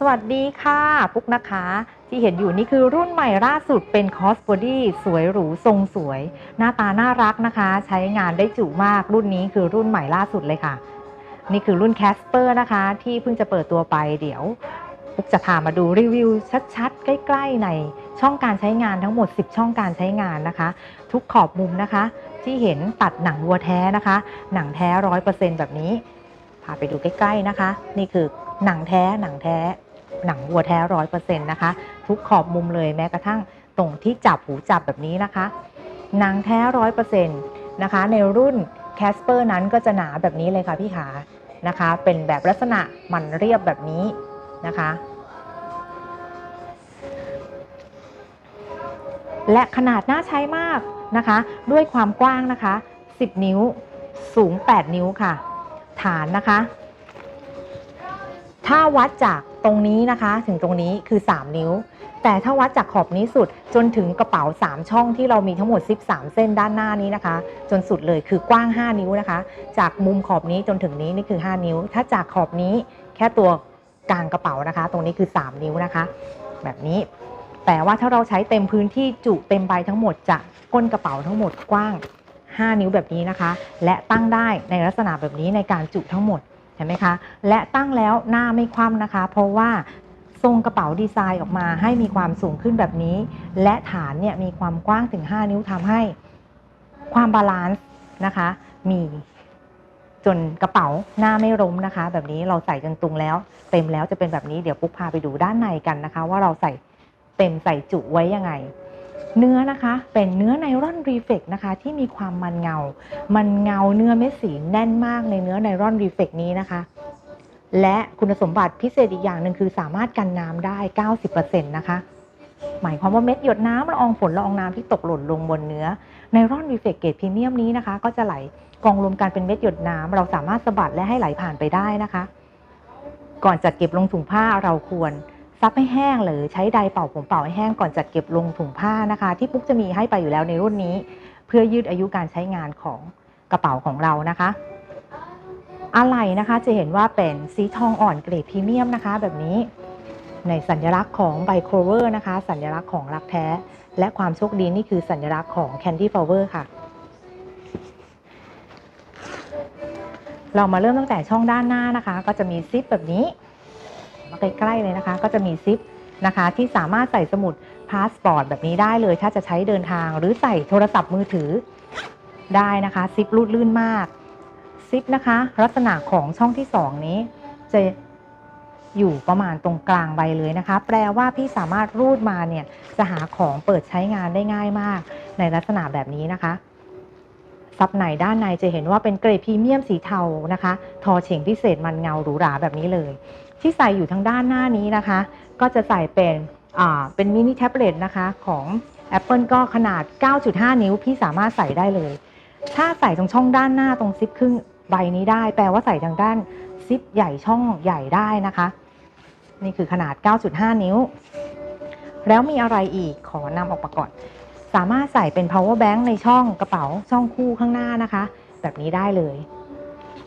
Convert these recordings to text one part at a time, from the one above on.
สวัสดีค่ะปุ๊กนะคะ ที่เห็นอยู่นี่คือรุ่นใหม่ล่าสุดเป็นคอสบอดี้สวยหรูทรงสวย หน้าตาน่ารักนะคะ ใช้งานได้จุมากรุ่นนี้คือรุ่นใหม่ล่าสุดเลยค่ะ นี่คือรุ่น Casper นะคะ ที่เพิ่งจะเปิดตัวไปเดี๋ยวปุ๊กจะพามาดูรีวิวชัดๆ ใกล้ๆ ในช่องการใช้งานทั้งหมด 10 ช่องการใช้งานนะคะ ทุกขอบมุมนะคะ ที่เห็นตัดหนังวัวแท้นะคะ หนังแท้ร้อยเปอร์เซ็นต์แบบนี้ พาไปดูใกล้ๆนะคะ นี่คือหนังแท้หนังแท้ หนังวัวแท้ร้อยเปอร์เซ็นต์นะคะ ทุกขอบมุมเลยแม้กระทั่งตรงที่จับหูจับแบบนี้นะคะ หนังแท้ร้อยเปอร์เซ็นต์นะคะ ในรุ่น Casper นั้นก็จะหนาแบบนี้เลยค่ะพี่ขานะคะ เป็นแบบลักษณะมันเรียบแบบนี้นะคะและขนาดน่าใช้มากนะคะ ด้วยความกว้างนะคะ 10 นิ้วสูง 8 นิ้วค่ะ ฐานนะคะ ถ้าวัดจาก ตรงนี้นะคะ ถึงตรงนี้คือ 3 นิ้ว แต่ถ้าวัดจากขอบนี้สุดจนถึงกระเป๋า 3 ช่องที่เรามีทั้งหมด 13 เส้นด้านหน้านี้นะคะ จนสุดเลยคือกว้าง 5 นิ้วนะคะ จากมุมขอบนี้จนถึงนี้นี่คือ 5 นิ้ว ถ้าจากขอบนี้แค่ตัวกลางกระเป๋านะคะ ตรงนี้คือ 3 นิ้วนะคะ แบบนี้แต่ว่าถ้าเราใช้เต็มพื้นที่จุเต็มใบทั้งหมดจะก้นกระเป๋าทั้งหมดกว้าง 5 นิ้วแบบนี้นะคะ และตั้งได้ในลักษณะแบบนี้ในการจุทั้งหมด เห็นไหมคะ และตั้งแล้วหน้าไม่คว่ำนะคะ เพราะว่าทรงกระเป๋าดีไซน์ออกมาให้มีความสูงขึ้นแบบนี้ และฐานเนี่ยมีความกว้างถึง 5 นิ้วทำให้ความบาลานซ์นะคะ มีจนกระเป๋าหน้าไม่ล้มนะคะ แบบนี้เราใส่จนตุงแล้ว เต็มแล้วจะเป็นแบบนี้เดี๋ยวปุ๊กพาไปดูด้านในกันนะคะ ว่าเราใส่เต็มใส่จุไว้ยังไง เนื้อนะคะเป็นเนื้อไนลอนรีเฟกนะคะที่มีความมันเงา มันเงาเนื้อเม็ดสีแน่นมากในเนื้อไนลอนรีเฟกนี้นะคะ และคุณสมบัติพิเศษอีกอย่างหนึ่งคือสามารถกันน้ำได้ 90%นะคะ หมายความว่าเม็ดหยดน้ำละอองฝนละอองน้ำที่ตกหล่นลงบนเนื้อไนลอนรีเฟกเกรดพรีเมียมนี้นะคะ ก็จะไหลกองรวมกันเป็นเม็ดหยดน้ำเราสามารถสะบัดและให้ไหลผ่านไปได้นะคะ ก่อนจัดเก็บลงถุงผ้าเราควร ซับให้แห้งหรือใช้ไดร์เป่าผมเป่าให้แห้งก่อนจัดเก็บลงถุงผ้านะคะ ที่ปุ๊กจะมีให้ไปอยู่แล้วในรุ่นนี้ เพื่อยืดอายุการใช้งานของกระเป๋าของเรานะคะอะไหล่นะคะจะเห็นว่าเป็นสีทองอ่อนเกรดพรีเมียมนะคะ แบบนี้ในสัญลักษณ์ของไบโครเวอร์นะคะ สัญลักษณ์ของรักแท้ และความโชคดีนี่คือสัญลักษณ์ของ Candy Flower ค่ะ เรามาเริ่มตั้งแต่ช่องด้านหน้านะคะ ก็จะมีซิปแบบนี้ ใกล้ๆเลยนะคะ ก็จะมีซิปนะคะที่สามารถใส่สมุดพาสปอร์ตแบบนี้ได้เลย ถ้าจะใช้เดินทางหรือใส่โทรศัพท์มือถือได้นะคะซิปรูดลื่นมากซิปนะคะ ลักษณะของช่องที่ 2 นี้จะอยู่ประมาณตรงกลางใบเลยนะคะ แปลว่าพี่สามารถรูดมาเนี่ยจะหาของเปิดใช้งานได้ง่ายมาก ในลักษณะแบบนี้นะคะซับในด้านในจะเห็นว่าเป็นเกรดพรีเมียมสีเทานะคะ ทอเฉ่งพิเศษมันเงาหรูหราแบบนี้เลย ที่ใส่อยู่ทางด้านหน้านี้นะคะ ก็จะใส่เป็นอ่าเป็นมินิแท็บเล็ตนะคะของ Apple ก็ขนาด 9.5 นิ้วพี่สามารถใส่ได้เลย ถ้าใส่ตรงช่องด้านหน้าตรงซิปครึ่งใบนี้ได้ แปลว่าใส่ทางด้านซิปใหญ่ช่องใหญ่ได้นะคะ นี่คือขนาด 9.5 นิ้ว แล้วมีอะไรอีกขอนำออกมาก่อน สามารถใส่เป็น power bank ในช่องกระเป๋าช่องคู่ข้างหน้านะคะ แบบนี้ได้เลย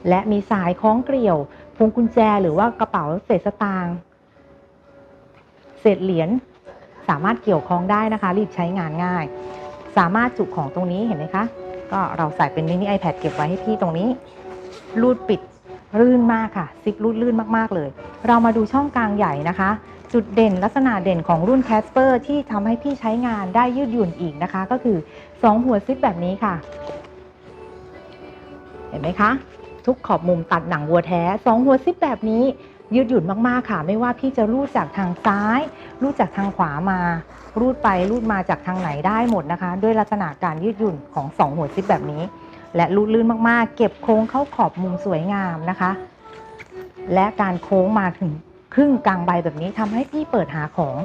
และมีสายคล้องเกลียว พวงกุญแจหรือว่ากระเป๋าเศษสตางค์เศษเหรียญสามารถเกี่ยวคล้องได้นะคะ รีบใช้งานง่าย สามารถจุของตรงนี้เห็นไหมคะ ก็เราใส่เป็นมินิ iPad เก็บไว้ให้พี่ตรงนี้ รูดปิดลื่นมากค่ะ ซิปรูดลื่นมากๆเลย เรามาดูช่องกลางใหญ่นะคะ จุดเด่นลักษณะเด่นของรุ่น Casper ที่ทำให้พี่ใช้งานได้ยืดหยุ่นอีกนะคะ ก็คือ 2 หัวซิปแบบนี้ค่ะ เห็นไหมคะ ทุกขอบมุมตัดหนังวัวแท้2หัวซิปแบบนี้ ยืดหยุ่นมากๆค่ะ ไม่ว่าพี่จะรูดจากทางซ้าย รูดจากทางขวามา รูดไปรูดมาจากทางไหนได้หมดนะคะ ด้วยลักษณะการยืดหยุ่นของ2หัวซิปแบบนี้ และรูดลื่นมากๆ เก็บโค้งเข้าขอบมุมสวยงามนะคะ และการโค้งมาถึงครึ่งกลางใบแบบนี้ทำให้พี่เปิดหาของ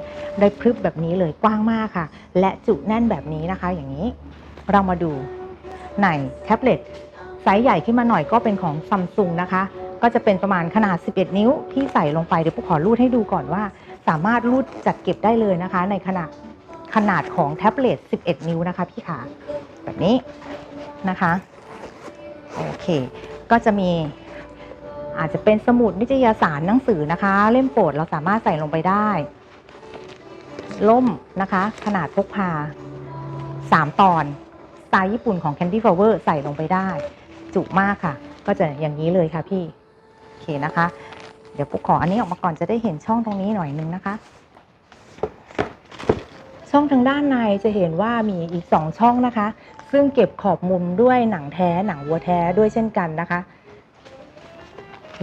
ได้พรึบแบบนี้เลยกว้างมากค่ะ และจุแน่นแบบนี้นะคะ อย่างนี้ เรามาดูในแท็บเล็ต ไซส์ใหญ่ขึ้นมาหน่อยก็เป็นของซัมซุงนะคะ ก็จะเป็นประมาณขนาด 11 นิ้วที่ใส่ลงไปเดี๋ยวปุ๊กขอรูดให้ดูก่อนว่า สามารถรูดจัดเก็บได้เลยนะคะ ในขนาดขนาดของแท็บเล็ต 11 นิ้วนะคะพี่ขาแบบนี้นะคะโอเค ก็จะมีอาจจะเป็นสมุดนิตยสารหนังสือนะคะ เล่มโปรดเราสามารถใส่ลงไปได้ ล่มนะคะ ขนาดพกพา 3 ตอน สไตล์ญี่ปุ่นของ Candy Flower ใส่ลงไปได้ จุมากค่ะ ก็จะอย่างนี้เลยค่ะพี่โอเคนะคะ เดี๋ยวปุ๊กขออันนี้ออกมาก่อนจะได้เห็นช่องตรงนี้หน่อยนึงนะคะ ช่องทางด้านในจะเห็นว่ามีอีก2ช่องนะคะ ซึ่งเก็บขอบมุมด้วยหนังแท้หนังวัวแท้ด้วยเช่นกันนะคะ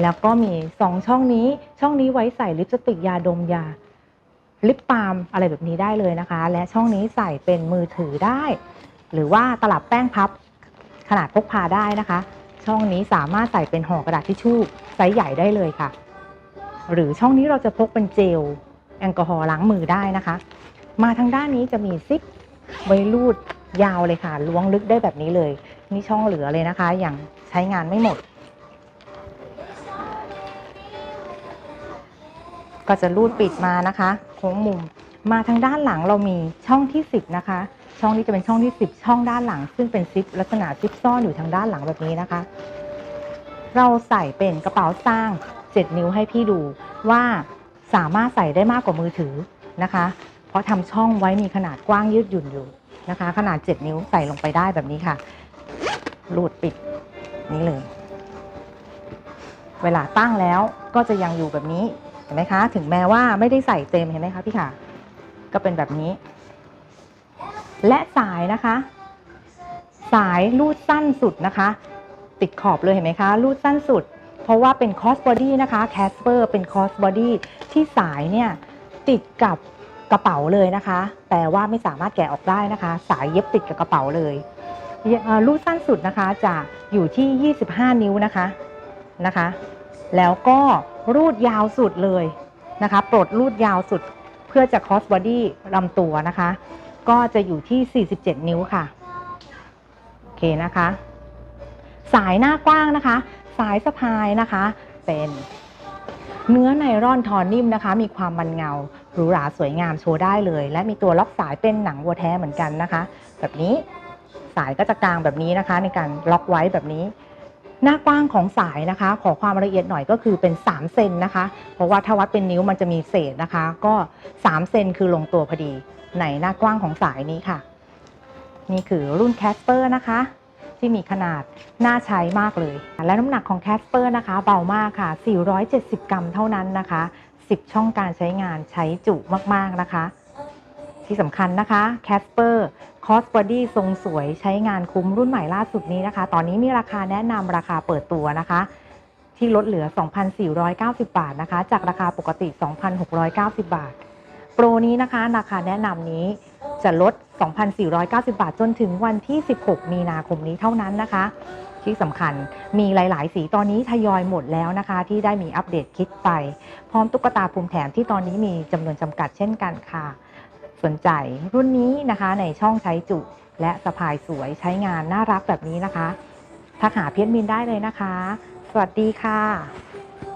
แล้วก็มี2ช่องนี้ช่องนี้ไว้ใส่ลิปสติกยาดมยาลิปบาล์มอะไรแบบนี้ได้เลยนะคะ และช่องนี้ใส่เป็นมือถือได้ หรือว่าตลับแป้งพับ ขนาดพกพาได้นะคะ ช่องนี้สามารถใส่เป็นห่อกระดาษทิชชู่ไซส์ใหญ่ได้เลยค่ะ หรือช่องนี้เราจะพกเป็นเจลแอลกอฮอล์ล้างมือได้นะคะ มาทางด้านนี้จะมีซิปไว้รูดยาวเลยค่ะ ล้วงลึกได้แบบนี้เลยนี่ช่องเหลือเลยนะคะ อย่างใช้งานไม่หมด ก็จะรูดปิดมานะคะ โค้งมุม มาทางด้านหลังเรามีช่องที่ 10 นะคะ ช่องนี้จะเป็นช่องที่10ช่องด้านหลัง ซึ่งเป็นซิปลักษณะซิปซ่อนอยู่ทางด้านหลังแบบนี้นะคะ เราใส่เป็นกระเป๋าสร้าง 7 นิ้วให้พี่ดูว่าสามารถใส่ได้มากกว่ามือถือนะคะ เพราะทำช่องไว้มีขนาดกว้างยืดหยุ่นอยู่นะคะ ขนาด 7 นิ้วใส่ลงไปได้แบบนี้ค่ะรูดปิดนี้เลย เวลาตั้งแล้วก็จะยังอยู่แบบนี้เห็นไหมคะ ถึงแม้ว่าไม่ได้ใส่เต็มเห็นไหมคะพี่ค่ะ ก็เป็นแบบนี้ และสายนะคะ สายรูดสั้นสุดนะคะ ติดขอบเลยเห็นไหมคะรูดสั้นสุด เพราะว่าเป็นคอสบอดี้นะคะแคสเปอร์เป็นคอสบอดี้ที่สายเนี่ยติดกับกระเป๋าเลยนะคะ แต่ว่าไม่สามารถแกะออกได้นะคะ สายเย็บติดกับกระเป๋าเลยรูดสั้นสุดนะคะจะอยู่ที่ 25 นิ้วนะคะนะคะ แล้วก็รูดยาวสุดเลยนะคะ ปลดรูดยาวสุดเพื่อจะคอสบอดี้ลำตัวนะคะ ก็จะอยู่ที่ 47 นิ้วค่ะ โอเคนะคะ สายหน้ากว้างนะคะ สายสะพายนะคะ เป็นเนื้อไนร่อนทอนิ่มนะคะ มีความมันเงาหรูหราสวยงามโชว์ได้เลย และมีตัวล็อกสายเป็นหนังวัวแท้เหมือนกันนะคะ แบบนี้สายก็จะกลางแบบนี้นะคะ ในการล็อกไว้แบบนี้ หน้ากว้างของสายนะคะ ขอความละเอียดหน่อยก็คือเป็น 3 เซนนะคะ เพราะว่าถ้าวัดเป็นนิ้วมันจะมีเศษนะคะ ก็ 3 เซนคือลงตัวพอดี ในหน้ากว้างของสายนี้ค่ะ นี่คือรุ่นแคสเปอร์นะคะ ที่มีขนาดน่าใช้มากเลย และน้ำหนักของแคสเปอร์นะคะ เบามากค่ะ 470 กรัมเท่านั้นนะคะ 10 ช่องการใช้งานใช้จุมากๆนะคะ ที่สำคัญนะคะแคสเปอร์คอสบอดี้ทรงสวยใช้งานคุ้มรุ่นใหม่ล่าสุดนี้นะคะ ตอนนี้มีราคาแนะนำราคาเปิดตัวนะคะที่ลดเหลือ 2,490 บาทนะคะ จากราคาปกติ 2,690 บาท โปรนี้นะคะ ราคาแนะนำนี้จะลด 2,490 บาทจนถึงวันที่ 16 มีนาคมนี้เท่านั้นนะคะ ที่สำคัญมีหลาย ๆ สีตอนนี้ทยอยหมดแล้วนะคะ ที่ได้มีอัปเดตคิดไป พร้อมตุ๊กตาภูมิแถมที่ตอนนี้มีจำนวนจำกัดเช่นกันค่ะ สนใจรุ่นนี้นะคะในช่องใช้จุ และสะพายสวยใช้งานน่ารักแบบนี้นะคะทักหาเพียรมินได้เลยนะคะ สวัสดีค่ะ